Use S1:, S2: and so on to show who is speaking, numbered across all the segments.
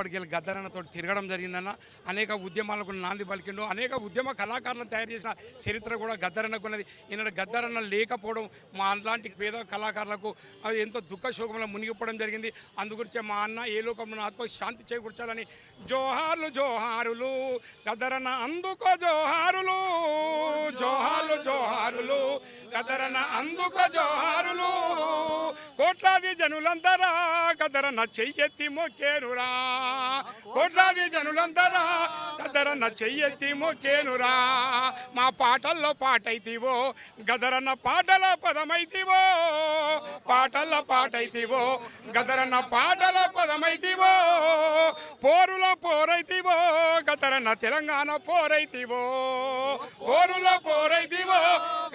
S1: చిన్నప్పటికెళ్ళి గద్దరన్నతో తిరగడం జరిగిందన్న. అనేక ఉద్యమాలకు నాంది పలికిండు. అనేక ఉద్యమ కళాకారులను తయారు చేసిన చరిత్ర కూడా గద్దరన్నకున్నది. ఈనాడు గద్దరన్న లేకపోవడం మా అలాంటి పేద కళాకారులకు ఎంతో దుఃఖ శోకంలో మునిగిపోవడం జరిగింది. అందుగురించే మా అన్న ఏ లోకంలో ఆత్మ శాంతి చేకూర్చాలని జోహార్లు జోహారులు గద్దరన్న అందుకో జోహారులు జోహార్లు జోహారులు గదరన అందుకో జోహారులు. కోట్లాది జనులందరా గదరన చెయ్యెత్తి మొక్కేనురా. కోట్లాది జనులందరా గదరన్న చెయ్యెత్తి మొక్కేనురా. మా పాటల్లో పాటైతివో గదరన్న పాటల పదమైతివో. పాటల పాటైతివో గదరన్న పాటల పదమైతివో. పోరుల పోరైతివో గదరన్న తెలంగాణ పోరైతివో. పోరుల పోరైతివో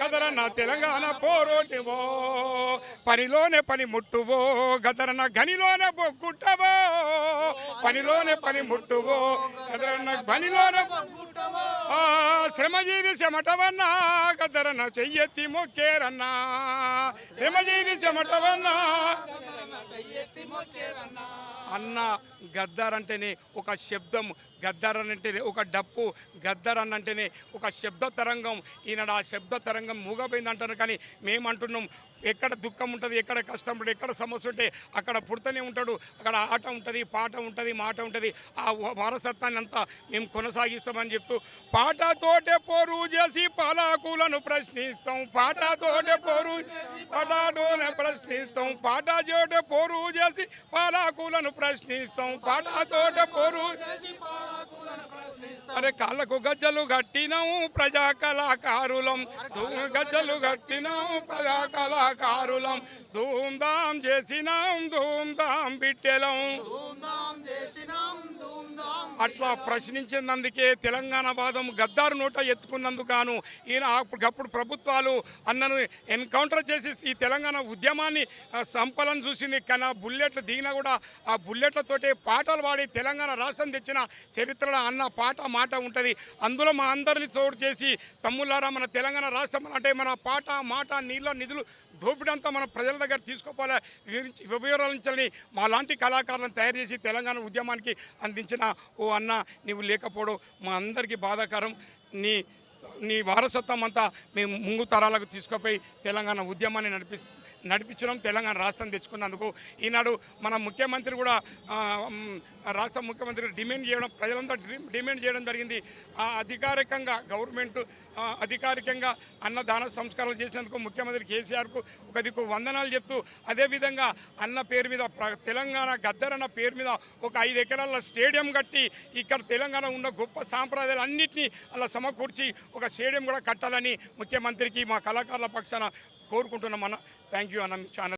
S1: గదరన్న తెలంగాణ పోరోటివో. పనిలోనే పని ముట్టువో గదరన గనిలోనే బొగ్గుట్టవో పనిలోనే పని ముట్టువో గదరన్న గనిలోనే ఆ, శ్రమజీవి శమటవన్నా గదరన చెయ్యెత్తి మొక్కేరన్నా. శ్రమజీవి చెమటవన్నా అన్న గద్దర్ అంటేనే ఒక శబ్దం గద్దర్ అంటేనే ఒక డప్పు గద్దర్ అన్న అంటేనే ఒక శబ్ద తరంగం. ఈనాడు ఆ శబ్ద తరంగం మూగపోయింది అంటారు కానీ మేమంటున్నాం ఎక్కడ దుఃఖం ఉంటుంది ఎక్కడ కష్టం ఉంటుంది ఎక్కడ సమస్య ఉంటే అక్కడ పుడుతూనే ఉంటాడు అక్కడ ఆట ఉంటుంది పాట ఉంటుంది మాట ఉంటుంది. ఆ వారసత్వాన్ని అంతా మేము కొనసాగిస్తామని చెప్తూ పాటతోటే పోరు చేసి పాలకులను ప్రశ్నిస్తాం పాటతోటే పోరు పాటతోనే ప్రశ్నిస్తాం పాట చోటే పోరు చేసి పాలాకులను ప్రశ్నిస్తాం పాటతోటే పోరు అరే కాళ్ళకు గజ్జలు కట్టినాము ప్రజా కళాకారులం ధూ- గజ్జలు కట్టినాం ప్రజా కళాకారులం ధూమ్ధాం చేసినాం ధూమ్ధాం బిట్టెలం. అట్లా ప్రశ్నించినందుకే తెలంగాణ వాదం గద్దారు నోట ఎత్తుకున్నందుకు ఈయన అప్పుడు ప్రభుత్వాలు అన్నను ఎన్కౌంటర్ చేసి ఈ తెలంగాణ ఉద్యమాన్ని సంపలను చూసింది. కానీ ఆ బుల్లెట్లు దిగినా కూడా ఆ బుల్లెట్లతోటే పాటలు పాడి తెలంగాణ రాష్ట్రం తెచ్చిన చరిత్రలో అన్న పాట మాట ఉంటుంది. అందులో మా అందరిని చోటు చేసి తమ్ముళ్ళారా మన తెలంగాణ రాష్ట్రం అంటే మన పాట మాట నీళ్ళ నిధులు దోపిడంతా మన ప్రజల దగ్గర తీసుకోపోలే. వివరించాలని మా లాంటి కళాకారులను తయారు చేసి తెలంగాణ ఉద్యమానికి అందించిన ఓ అన్న నీవు లేకపోవడం మా అందరికీ బాధాకరం. నీ నీ వారసత్వం అంతా మేము ముందు తరాలకు తీసుకుపోయి తెలంగాణ ఉద్యమాన్ని నడిపి నడిపించడం తెలంగాణ రాష్ట్రం తెచ్చుకున్నందుకు. ఈనాడు మన ముఖ్యమంత్రి కూడా రాష్ట్ర ముఖ్యమంత్రి డిమాండ్ చేయడం ప్రజలంతా డి- డిమాండ్ చేయడం జరిగింది. ఆ అధికారికంగా గవర్నమెంట్ అధికారికంగా అన్నదాన సంస్కారాలు చేసినందుకు ముఖ్యమంత్రి కేసీఆర్కు ఒక దిక్కు వందనాలు చెప్తూ అదేవిధంగా అన్న పేరు మీద ప్ర- తెలంగాణ గద్దరన్న పేరు మీద ఒక ఐదు ఎకరాల స్టేడియం కట్టి ఇక్కడ తెలంగాణ ఉన్న గొప్ప సాంప్రదాయాలు అన్నింటినీ అలా సమకూర్చి ఒక ఒక స్టేడియం కూడా కట్టాలని ముఖ్యమంత్రికి మా కళాకారుల పక్షాన కోరుకుంటున్నాం అన్న. థ్యాంక్ యూ అన్న మీ ఛానల్.